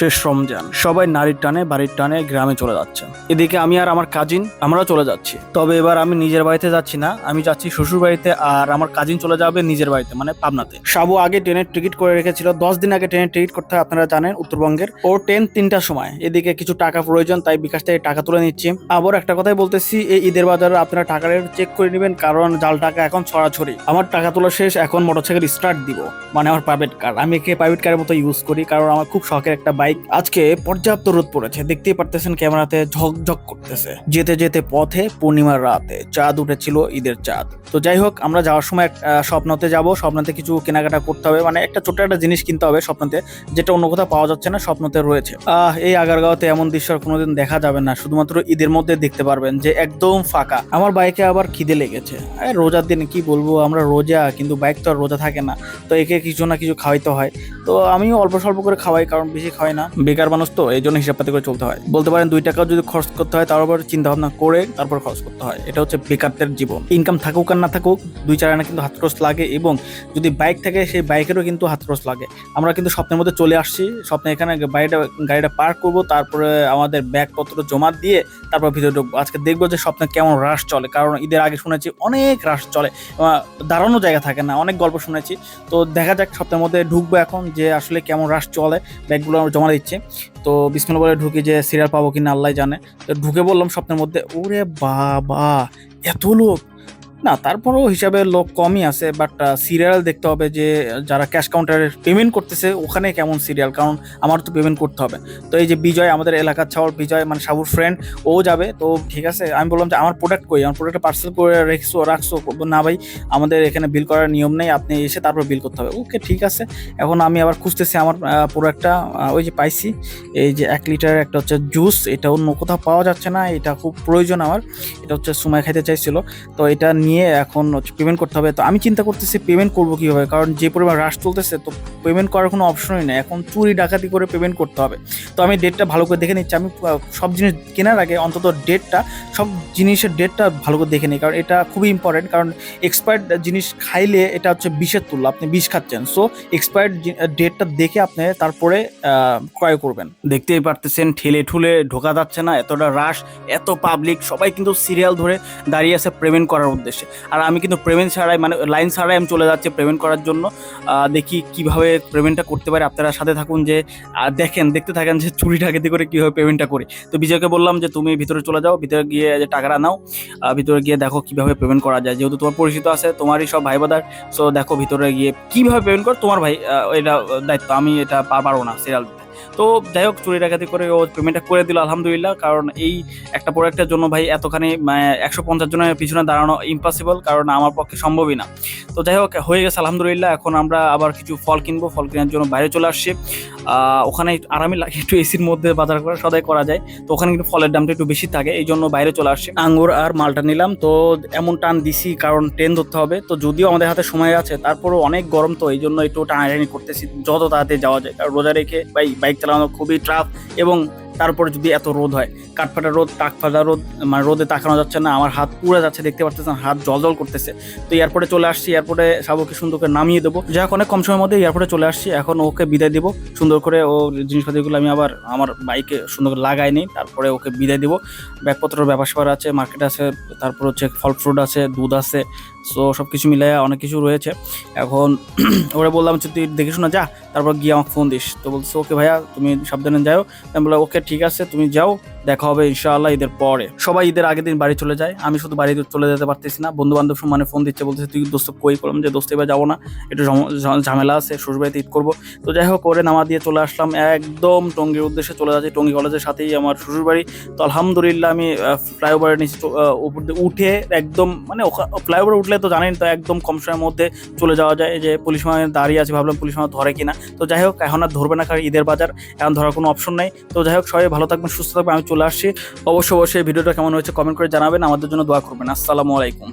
শেষ রমজান। সবাই নারীর টানে, বাড়ির টানে গ্রামে চলে যাচ্ছে। এদিকে আমি আর আমার কাজিন আমরাও চলে যাচ্ছি। তবে এবার আমি নিজের বাড়িতে যাচ্ছি না। আমি যাচ্ছি শ্বশুর বাড়িতে আর আমার কাজিন চলে যাবে নিজের বাড়িতে মানে পাবনাতে। সাবু আগে ট্রেনের টিকিট করে রেখেছিল। দশ দিন আগে ট্রেনের টিকিট করতে হয়, আপনারা জানেন, উত্তরবঙ্গের। ওর ট্রেন তিনটার সময়। এদিকে কিছু টাকা প্রয়োজন, তাই বিকাশ থেকে টাকা তুলে নিচ্ছি। আবার একটা কথাই বলতেছি, এই ঈদের বাজারে আপনারা টাকা চেক করে নেবেন, কারণ জাল টাকা এখন ছড়াছড়ি। আমার টাকা তোলা শেষ, এখন মোটরসাইকেল স্টার্ট দিব মানে আমার প্রাইভেট কার আমি একে প্রাইভেট কারের মতো ইউজ করি? কারণ আমার খুব শখের একটা বাইক আজকে পর্যাপ্ত রোদ পড়েছে। দেখতেই পারতেছেন ক্যামেরাতে ঝকঝক করতেছে। যেতে যেতে পথে পূর্ণিমার রাতে চাঁদ উঠেছিল ঈদের চাঁদ। তো যাই হোক, আমরা যাওয়ার সময় স্বপ্নতে যাব। স্বপ্নতে কিছু কেনাকাটা করতে হবে। মানে একটা ছোট্ট একটা জিনিস কিনতে হবে স্বপ্নতে, যেটা অন্য কোথাও পাওয়া যাচ্ছে না, স্বপ্নতে রয়েছে। আহ, এই আগারগাঁওতে এমন দৃশ্য আর কোনোদিন দেখা যাবে না। শুধুমাত্র ঈদের মধ্যে দেখতে পারবেন যে একদম ফাঁকা। আমার বাইকে আবার খিদে লেগেছে। রোজার দিন কি বলব? আমরা রোজা, কিন্তু বাইক তো আর রোজা থাকে না। তো একে কিছু না কিছু খাওয়াইতে হয়। তো আমিও অল্প স্বল্প করে খাওয়াই, কারণ বেশি খাওয়াই না। বেকার মানুষ তো এই জন্য হিসাব পাতি করে চলতে হয়। বলতে পারেন দুই টাকাও যদি খরচ করতে হয়, তার উপর চিন্তা ভাবনা করে তারপর খরচ করতে হয়। এটা হচ্ছে বেকারদের জীবন। ইনকাম থাকুক আর না থাকুক, দুই চার আনা কিন্তু হাত খরচ লাগে এবং যদি বাইক থাকে, সেই বাইকেরও কিন্তু হাত খরচ লাগে। আমরা কিন্তু স্বপ্নের মধ্যে চলে আসছি, স্বপ্নে এখানে গাড়িটা গাড়িটা পার্ক করব, তারপরে আমাদের ব্যাগপত্র জমা দিয়ে তারপর ভিতরে ঢুকবো। আজকে দেখব যে স্বপ্নে কেমন রাশ চলে, কারণ ঈদের আগে শুনেছি অনেক রাশ চলে। দাঁড়ানো জায়গা থাকে না, অনেক গল্প শুনেছি। তো দেখা যাক স্বপ্নের মধ্যে ঢুকবো এখন যে আসলে কেমন রাশ চলে ব্যাগগুলো আমরা জমা দিচ্ছে। তো বিসমিল্লা বলে ঢুকি যে সিরিয়াল পাবো কিনা, আল্লাহ জানে। তো ঢুকে বললাম স্বপ্নের মধ্যে, ওরে বাবা, এত লোক! না, তারপরেও হিসাবে লোক কমই আছে বাট সিরিয়াল দেখতে হবে যে, যারা ক্যাশ কাউন্টারে পেমেন্ট করতেছে, ওখানে কেমন সিরিয়াল কারণ আমার তো পেমেন্ট করতে হবে। তো এই যে বিজয়, আমাদের এলাকার ছাওয়ার বিজয় মানে সাবুর ফ্রেন্ড ও যাবে। তো ঠিক আছে, আমি বললাম যে, আমার প্রোডাক্ট কই? আমার প্রোডাক্ট পার্সেল করে রেখছো, রাখছো? না ভাই, আমাদের এখানে বিল করার নিয়ম নেই, আপনি এসে তারপর বিল করতে হবে। ওকে, ঠিক আছে। এখন আমি আবার খুঁজতেছি আমার প্রোডাক্টটা ওই যে পাইছি, এই যে এক লিটার একটা হচ্ছে জুস এটা অন্য কোথাও পাওয়া যাচ্ছে না, এটা খুব প্রয়োজন আমার, এটা হচ্ছে সময় খাইতে চাইছিল। তো এটা নিয়ে এখন হচ্ছে পেমেন্ট করতে হবে। তো আমি চিন্তা করতেছি পেমেন্ট করব কীভাবে? কারণ যে পরিমাণ রাশ চলতেছে, তো পেমেন্ট করার কোনো অপশনই নেই। এখন চুরি, ডাকাতি করে পেমেন্ট করতে হবে। তো আমি ডেটটা ভালো করে দেখে নিচ্ছি। আমি সব জিনিস কেনার আগে অন্তত ডেটটা সব জিনিসের ডেটটা ভালো করে দেখে নিই। কারণ এটা খুবই ইম্পর্টেন্ট কারণ এক্সপায়ার্ড জিনিস খাইলে এটা হচ্ছে বিষের তুল্য। আপনি বিষ খাচ্ছেন। সো এক্সপায়ার্ড ডেটটা দেখে আপনি তারপরে ক্রয় করবেন। দেখতেই পারতেছেন, ঠেলে ঠুলে ঢোকা যাচ্ছে না। এতটা রাশ এত পাবলিক সবাই কিন্তু সিরিয়াল ধরে দাঁড়িয়ে আছে পেমেন্ট করার উদ্দেশ্যে। আর আমি কিন্তু পেমেন্ট ছাড়াই মানে লাইন ছাড়াই আমি চলে যাচ্ছি পেমেন্ট করার জন্য। দেখি কীভাবে পেমেন্টটা করতে পারে। আপনারা সাথে থাকুন যে দেখেন, দেখতে থাকেন যে চুরি ডাকাতি করে কীভাবে পেমেন্টটা করি। তো বিজয়কে বললাম যে, তুমি ভিতরে চলে যাও, ভিতরে গিয়ে যে টাকাটা নাও ভিতরে গিয়ে দেখো কীভাবে পেমেন্ট করা যায়। যেহেতু তোমার পরিচিত আছে, তোমারই সব ভাই বাদার সো দেখো ভিতরে গিয়ে কীভাবে পেমেন্ট কর, তোমার ভাই এটা দায়িত্ব। আমি এটা পারব না সিরিয়াল তো যাই হোক চুরি ডাকাতি করে ও পেমেন্টটা করে দিল, আলহামদুলিল্লাহ। কারণ এই একটা প্রোডাক্টের জন্য ভাই এতখানি একশো পঞ্চাশ জনের পিছনে দাঁড়ানো ইম্পসিবল কারণ আমার পক্ষে সম্ভবই না। তো যাই হোক, হয়ে গেছে, আলহামদুলিল্লাহ। এখন আমরা আবার কিছু ফল কিনবো, ফল কেনার জন্য বাইরে চলে আসছি। ওখানে আরামই লাগে, একটু এসির মধ্যে বাজার করা সদাই করা যায়। তো ওখানে কিন্তু ফলের দামটা একটু বেশি থাকে, এই জন্য বাইরে চলে আসছি। আঙ্গুর আর মালটা নিলাম। তো এমন টান দিছি, কারণ ট্রেন ধরতে হবে। তো যদিও আমাদের হাতে সময় আছে, তারপরও অনেক গরম তো, এই জন্য একটু টানাটানি করতেছি, যত তাড়াতাড়ি যাওয়া যায়। কারণ রোজা রেখে বাই বাইক চালানো খুবই ট্রাফ এবং তারপরে যদি এত রোদ হয়, কাঠফাটা রোদ, টাকফাটা রোদ মানে রোদে তাকানো যাচ্ছে না, আমার হাত পুড়ে যাচ্ছে, দেখতে পারতেছেন হাত জল জল করতেছে। তো এয়ারপোর্টে চলে আসছি এয়ারপোর্টে সাবুকে সুন্দর করে নামিয়ে দেবো। যাই হোক, অনেক কম সময়ের মধ্যে এয়ারপোর্টে চলে আসছি, এখন ওকে বিদায় দেবো। সুন্দর করে ও জিনিসপাতিগুলো আমি আবার আমার বাইকে সুন্দর করে লাগাই নিই, তারপরে ওকে বিদায় দিব। ব্যাগপত্রের ব্যবসা আছে মার্কেট আছে, তারপর হচ্ছে ফল ফ্রুট আছে, দুধ আছে সো সব কিছু মিলে অনেক কিছু রয়েছে। এখন ওরা বললাম যে তুই দেখে শোনা, যা। তারপর গিয়ে আমাকে ফোন দিস। তো বলছে ওকে ভাইয়া, তুমি সাবধানে যাও। আমি বললাম, ওকে, ঠিক আছে, তুমি যাও। দেখা হবে ইনশাআল্লাহ ঈদের পরে। সবাই ঈদের আগের দিন বাড়ি চলে যায়। আমি শুধু বাড়িতে চলে যেতে পারতেছি না। বন্ধু বান্ধব মানে ফোন দিচ্ছে, বলতেছে, তুই দোস্ত কই? করলাম যে, দোস্ত, এবার যাব না। একটু ঝামেলা আছে শ্বশুরবাড়িতে ঈদ করব। তো যাই হোক করে নামা দিয়ে চলে আসলাম। একদম টঙ্গির উদ্দেশ্যে চলে যাচ্ছি। টঙ্গি কলেজের সাথেই আমার শ্বশুরবাড়ি তো আলহামদুলিল্লাহ আমি ফ্লাইওভারের নিচে উপর দিয়ে উঠে একদম মানে ফ্লাইওভার উঠলে তো জানেন তো, একদম কম সময়ের মধ্যে চলে যাওয়া যায়। যে পুলিশ মানে দাঁড়িয়ে আছে, ভাবলাম পুলিশ মানে ধরে কিনা। তো যাই হোক, এখন আর ধরবে না, কারণ ঈদের বাজার, এখন ধরার কোনো অপশন নেই। তো যাই হোক, সবাই ভালো থাকবেন, সুস্থ থাকবেন। আমি চলে আসছি। অবশ্য অবশ্যই ভিডিওটা কেমন হয়েছে কমেন্ট করে জানাবেন। আমাদের জন্য দোয়া করবেন। আসসালামু আলাইকুম।